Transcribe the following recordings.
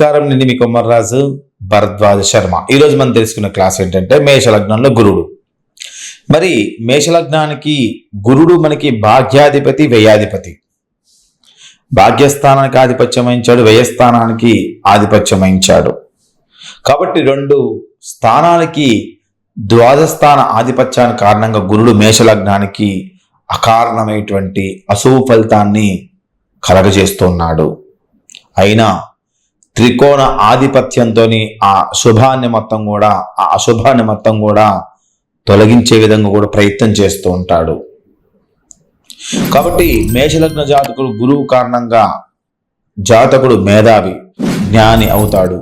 నమస్కారం. నేను మీ కుమ్మర్రాజు భరద్వాజ శర్మ. ఈరోజు మనం తెలుసుకున్న క్లాస్ ఏంటంటే మేషలగ్నంలో గురుడు. మరి మేషలగ్నానికి గురుడు మనకి భాగ్యాధిపతి వ్యయాధిపతి. భాగ్యస్థానానికి ఆధిపత్యం వహించాడు వ్యయస్థానానికి ఆధిపత్యం వహించాడు. కాబట్టి రెండు స్థానాలకి ద్వాదస్థాన ఆధిపత్యానికి కారణంగా గురుడు మేషలగ్నానికి అకారణమైనటువంటి అశుభ ఫలితాన్ని కలగజేస్తున్నాడు. అయినా త్రికోణ ఆధిపత్యంతో ఆ శుభాన్ని మొత్తం కూడా ఆ అశుభాన్ని మొత్తం కూడా తొలగించే విధంగా కూడా ప్రయత్నం చేస్తూ ఉంటాడు. కాబట్టి మేషలగ్న జాతకుడు గురువు కారణంగా జాతకుడు మేధావి జ్ఞాని అవుతాడు.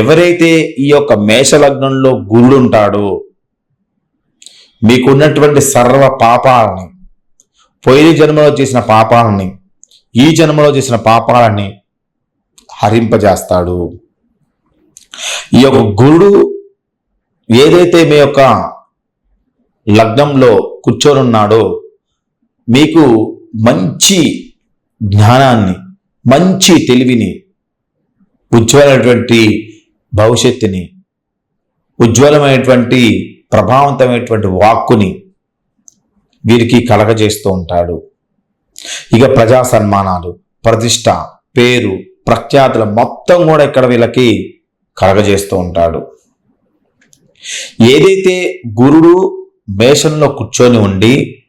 ఎవరైతే ఈ యొక్క మేషలగ్నంలో గురుడు ఉంటాడో మీకున్నటువంటి సర్వ పాపాలని పోయిన జన్మలో చేసిన పాపాలని ఈ జన్మలో చేసిన పాపాలని హరింపజేస్తాడు. ఈ యొక్క గురుడు ఏదైతే మీ యొక్క లగ్నంలో కూర్చోనున్నాడో మీకు మంచి జ్ఞానాన్ని మంచి తెలివిని ఉజ్వలమైనటువంటి భవిష్యత్తుని ఉజ్వలమైనటువంటి ప్రభావంతమైనటువంటి వాక్కుని వీరికి కలగజేస్తూ ఉంటాడు. ఇక ప్రజా సన్మానాలు ప్రతిష్ట పేరు ప్రఖ్యాతులు మొత్తం కూడా ఇక్కడ వీళ్ళకి కలగజేస్తూ ఉంటాడు. ఏదైతే గురుడు మేషంలో కూర్చొని ఉండి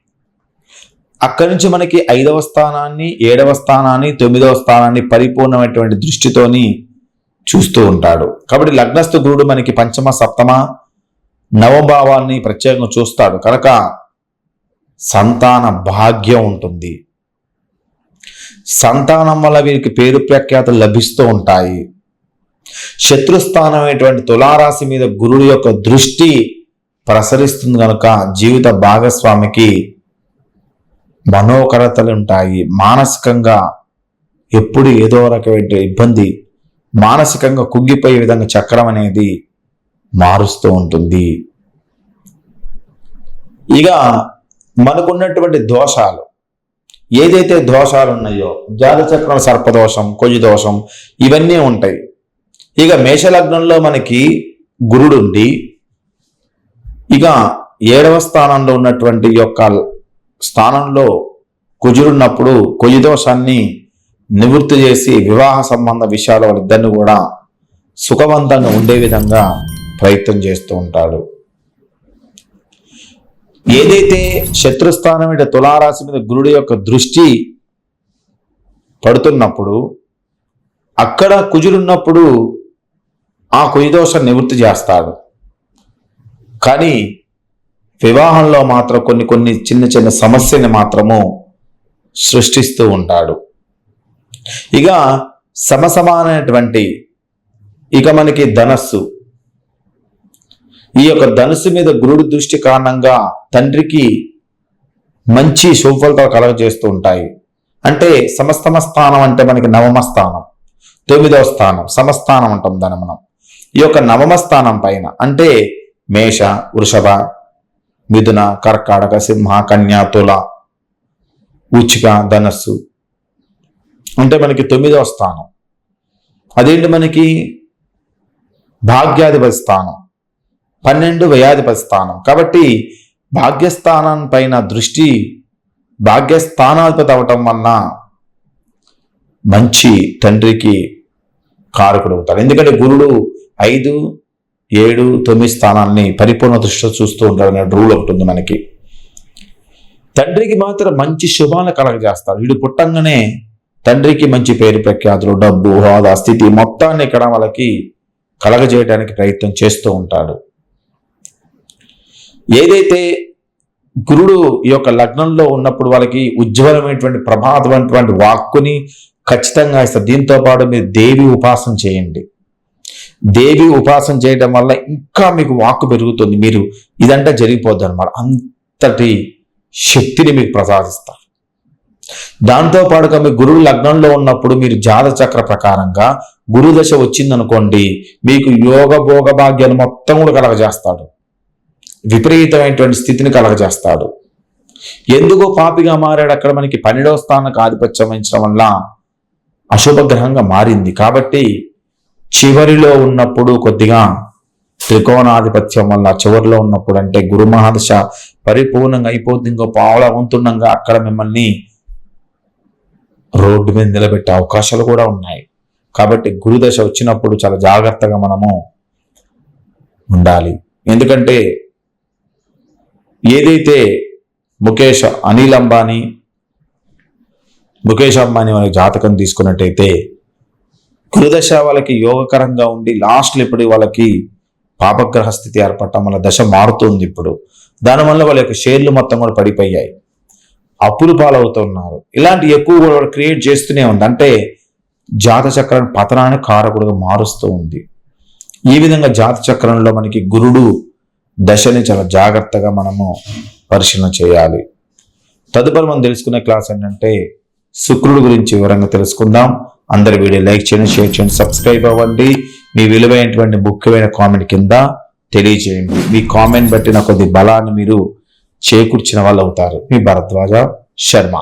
అక్కడి నుంచి మనకి ఐదవ స్థానాన్ని ఏడవ స్థానాన్ని తొమ్మిదవ స్థానాన్ని పరిపూర్ణమైనటువంటి దృష్టితోని చూస్తూ ఉంటాడు. కాబట్టి లగ్నస్థ గురుడు మనకి పంచమ సప్తమ నవభావాన్ని ప్రత్యేకంగా చూస్తాడు. కనుక సంతాన భాగ్యం ఉంటుంది. సంతానం వల్ల వీరికి పేరు ప్రఖ్యాతలు లభిస్తూ ఉంటాయి. శత్రుస్థానమైనటువంటి తులారాశి మీద గురుడు యొక్క దృష్టి ప్రసరిస్తుంది కనుక జీవిత భాగస్వామికి మనోకరతలు ఉంటాయి. మానసికంగా ఎప్పుడు ఏదో రకమైన ఇబ్బంది మానసికంగా కుగ్గిపోయే విధంగా చక్రం అనేది మారుస్తూ ఉంటుంది. ఇక మనకున్నటువంటి దోషాలు. ఏదైతే దోషాలు ఉన్నాయో జాతచక్రం సర్పదోషం కొయ్యి దోషం ఇవన్నీ ఉంటాయి. ఇక మేషలగ్నంలో మనకి గురుడుండి ఇక ఏడవ స్థానంలో ఉన్నటువంటి యొక్క స్థానంలో కుజుడున్నప్పుడు కొయ్యి దోషాన్ని నివృత్తి చేసి వివాహ సంబంధ విషయాలు వాళ్ళిద్దరిని కూడా సుఖవంతంగా ఉండే విధంగా ప్రయత్నం చేస్తూ ఉంటాడు. ఏదైతే శత్రుస్థానం అంటే తులారాశి మీద గురుడు యొక్క దృష్టి పడుతున్నప్పుడు అక్కడ కుజుడున్నప్పుడు ఆ కుయదోషం నివృత్తి చేస్తాడు. కానీ వివాహంలో మాత్రం కొన్ని కొన్ని చిన్న చిన్న సమస్యని మాత్రము సృష్టిస్తూ ఉంటాడు. ఇక సమసమానమైనటువంటి ఇక మనకి ధనస్సు. ఈ యొక్క ధనుసు మీద గురుడు దృష్టి కారణంగా తండ్రికి మంచి శుభఫలితాలు కలగజేస్తూ ఉంటాయి. అంటే సమస్తమ స్థానం అంటే మనకి నవమ స్థానం తొమ్మిదవ స్థానం సమస్థానం అంటాం దాన్ని మనం. ఈ యొక్క నవమ స్థానం పైన అంటే మేష వృషభ మిథున కర్కాటక సింహ కన్యా తుల ఉచిక ధనస్సు. అంటే మనకి తొమ్మిదవ స్థానం. అదేంటి మనకి? భాగ్యాధిపతి స్థానం. పన్నెండు వ్యయాధిపతి స్థానం. కాబట్టి భాగ్యస్థానం పైన దృష్టి భాగ్యస్థానాధిపతి అవటం వలన మంచి తండ్రికి కారకుడు అవుతాడు ఎందుకంటే గురుడు ఐదు ఏడు తొమ్మిది స్థానాల్ని పరిపూర్ణ దృష్టితో చూస్తూ ఉంటాడు అనే రూల్ ఒకటి ఉంది మనకి. తండ్రికి మాత్రం మంచి శుభాలను కలగజేస్తాడు. వీడు పుట్టంగానే తండ్రికి మంచి పేరు ప్రఖ్యాతులు డబ్బు హోదా స్థితి మొత్తాన్ని ఇక్కడ వాళ్ళకి కలగజేయడానికి ప్రయత్నం చేస్తూ ఉంటాడు. ఏదైతే గురుడు ఈ యొక్క లగ్నంలో ఉన్నప్పుడు వాళ్ళకి ఉజ్వలమైనటువంటి ప్రమాదమైనటువంటి వాక్కుని ఖచ్చితంగా ఇస్తారు. దీంతో పాటు మీరు దేవి ఉపాసన చేయండి. దేవి ఉపాసన చేయడం వల్ల ఇంకా మీకు వాక్కు పెరుగుతుంది. మీరు ఇదంతా జరిగిపోద్ది అనమాట అంతటి శక్తిని మీకు ప్రసాదిస్తారు. దాంతో పాటుగా మీ గురువు లగ్నంలో ఉన్నప్పుడు మీరు జాత చక్ర ప్రకారంగా గురుదశ వచ్చిందనుకోండి మీకు యోగ భోగ భాగ్యాలు మొత్తం కూడా కలగజేస్తాడు. విపరీతమైనటువంటి స్థితిని కలగజేస్తాడు. ఎందుకో పాపిగా మారాడు. అక్కడ మనకి పన్నెండవ స్థానానికి ఆధిపత్యం వహించడం వల్ల అశుభ గ్రహంగా మారింది. కాబట్టి చివరిలో ఉన్నప్పుడు కొద్దిగా త్రికోణాధిపత్యం వల్ల చివరిలో ఉన్నప్పుడు అంటే గురు మహాదశ పరిపూర్ణంగా అయిపోద్ది. ఇంకో పావుల ఉంటుండగా అక్కడ మిమ్మల్ని రోడ్డు మీద నిలబెట్టే అవకాశాలు కూడా ఉన్నాయి. కాబట్టి గురుదశ వచ్చినప్పుడు చాలా జాగ్రత్తగా మనము ఉండాలి. ఎందుకంటే ఏదైతే ముఖేష్ అనిల్ అంబానీ ముఖేష్ అంబానీ వాళ్ళ జాతకం తీసుకున్నట్టయితే గురుదశ వాళ్ళకి యోగకరంగా ఉండి లాస్ట్లో ఇప్పుడు వాళ్ళకి పాపగ్రహ స్థితి ఏర్పడటం వల్ల దశ మారుతుంది ఇప్పుడు. దానివల్ల వాళ్ళ యొక్క షేర్లు మొత్తం కూడా పడిపోయాయి. అప్పులు పాలవుతున్నారు. ఇలాంటి ఎక్కువ కూడా క్రియేట్ చేస్తూనే ఉంది. అంటే జాత చక్రాన్ని పతనాన్ని కారకుడుగా మారుస్తూ ఉంది. ఈ విధంగా జాత చక్రంలో మనకి గురుడు దశని చాలా జాగ్రత్తగా మనము పరిశీలన చేయాలి. తదుపరి మనం తెలుసుకునే క్లాస్ ఏంటంటే శుక్రుడు గురించి వివరంగా తెలుసుకుందాం. అందరి వీడియో లైక్ చేయండి షేర్ చేయండి సబ్స్క్రైబ్ అవ్వండి. మీ విలువైనటువంటి ముఖ్యమైన కామెంట్ కింద తెలియజేయండి. మీ కామెంట్ బట్టి నా కొద్ది బలాన్ని మీరు చేకూర్చిన వాళ్ళు అవుతారు. మీ భరద్వాజ శర్మ.